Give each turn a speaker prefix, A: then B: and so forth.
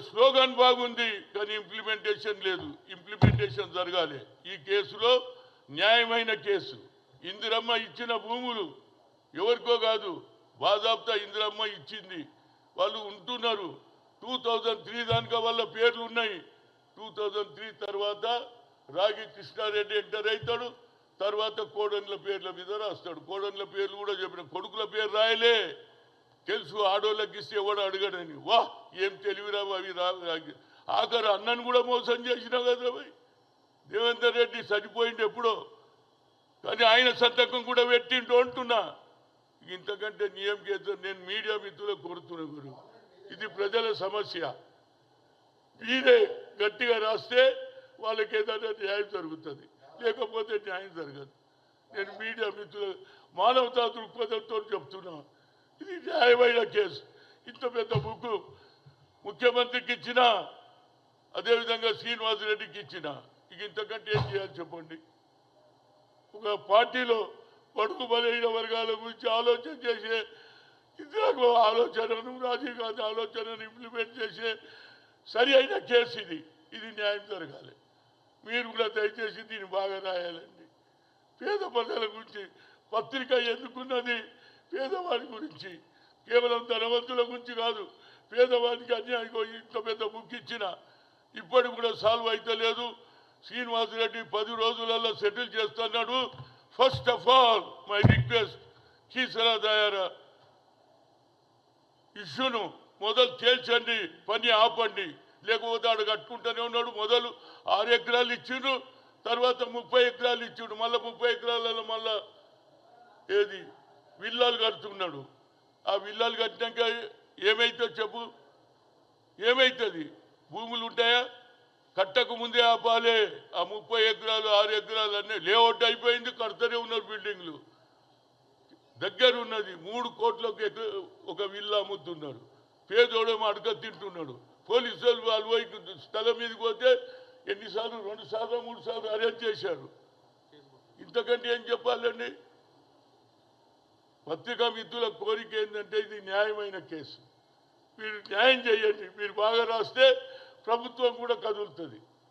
A: Slogan బాగుంది కానీ implementation లేదు. ఇంప్లిమెంటేషన్ జరగాలి. ఈ కేసులో న్యాయమైన కేసు. ఇందిరమ్మ ఇచ్చిన భూములు ఎవరికో కాదు బాజాబ్తా ఇందిరమ్మ ఇచ్చింది. వాళ్ళు ఉంటున్నారు. టూ థౌజండ్ త్రీ దానిక వాళ్ళ పేర్లు ఉన్నాయి. టూ థౌజండ్ త్రీ తర్వాత రాగి కృష్ణారెడ్డి ఎంటర్ అవుతాడు తర్వాత కోడన్ల పేర్ల మీద రాస్తాడు. కోడన్ల పేర్లు కూడా చెప్పిన కొడుకుల పేరు రాయలే. తెలుసు ఆడోళ్ళకి ఇస్తే ఎవడు అడగడని వా ఏం తెలివిరా అవి రా ఆఖరు అన్నను కూడా మోసం చేసినావు కదా భయ్ దేవేందర్ రెడ్డి చనిపోయింది ఎప్పుడో. కానీ ఆయన సంతకం కూడా పెట్టిండు అంటున్నా. ఇంతకంటే నియం చేద్దాం నేను మీడియా మిత్రులకు కోరుతున్నా గురు. ఇది ప్రజల సమస్య. మీరే గట్టిగా రాస్తే వాళ్ళకి ఏదైనా న్యాయం జరుగుతుంది. లేకపోతే న్యాయం జరగదు. నేను మీడియా మిత్రులు మానవతా దృక్పథంతో చెప్తున్నాను ఇది న్యాయమైన కేసు. ఇంత పెద్ద బుక్ ముఖ్యమంత్రికి ఇచ్చిన అదేవిధంగా శ్రీనివాసరెడ్డికి ఇచ్చిన ఇక ఇంతకంటే ఏం చేయాలి చెప్పండి? ఒక పార్టీలో పడుకు బలైన వర్గాల గురించి ఆలోచన చేసే ఇందిరాకు ఆలోచనను రాజీవ్ గాంధీ ఆలోచనను ఇంప్లిమెంట్ చేసే సరి అయిన కేసు ఇది. ఇది న్యాయం జరగాలి. మీరు కూడా దయచేసి దీన్ని బాగా రాయాలండి. పేద ప్రజల గురించి పత్రిక ఎందుకున్నది? పేదవాడి గురించి కేవలం ధనవంతుల గురించి కాదు పేదవాడికి అన్యాయం ఇంత పెద్ద బుక్ ఇచ్చిన ఇప్పటికి కూడా సాల్వ్ అయితే లేదు. శ్రీనివాసరెడ్డి పది రోజులలో సెటిల్ చేస్తున్నాడు. First of all my request Keesara Dayara ఇష్యూను మొదలు తేల్చండి పని ఆపండి. లేకపోతే ఆడు కట్టుకుంటూనే ఉన్నాడు మొదలు. ఆరు ఎకరాలు ఇచ్చిండు తర్వాత ముప్పై ఎకరాలు ఇచ్చిండు. మళ్ళీ ముప్పై ఎకరాలలో మళ్ళా ఏది? విల్లాలు కడుతున్నాడు. ఆ విల్లాలు కట్టినాక ఏమైతే చెప్పు. ఏమైతుంది? భూములు ఉంటాయా? కట్టకు ముందే ఆపాలే ఆ ముప్పై ఎకరాలు ఆరు ఎకరాలు అన్నీ లేఅవుట్ అయిపోయింది కడతనే ఉన్నారు బిల్డింగ్లు. దగ్గర ఉన్నది మూడు కోట్లకు ఒక విల్లా అమ్ముతున్నారు పేదోడేమో అడగ తింటున్నాడు. పోలీసు వాళ్ళు వాళ్ళు స్థలం మీదకి పోతే ఎన్నిసార్లు రెండు సార్లు మూడు సార్లు అరెస్ట్ చేశారు. ఇంతకంటే ఏం చెప్పాలండి? పత్రికా మిత్రుల కోరిక ఏంటంటే ఇది న్యాయమైన కేసు. మీరు న్యాయం చేయండి. మీరు బాగా రాస్తే ప్రభుత్వం కూడా కదులుతుంది.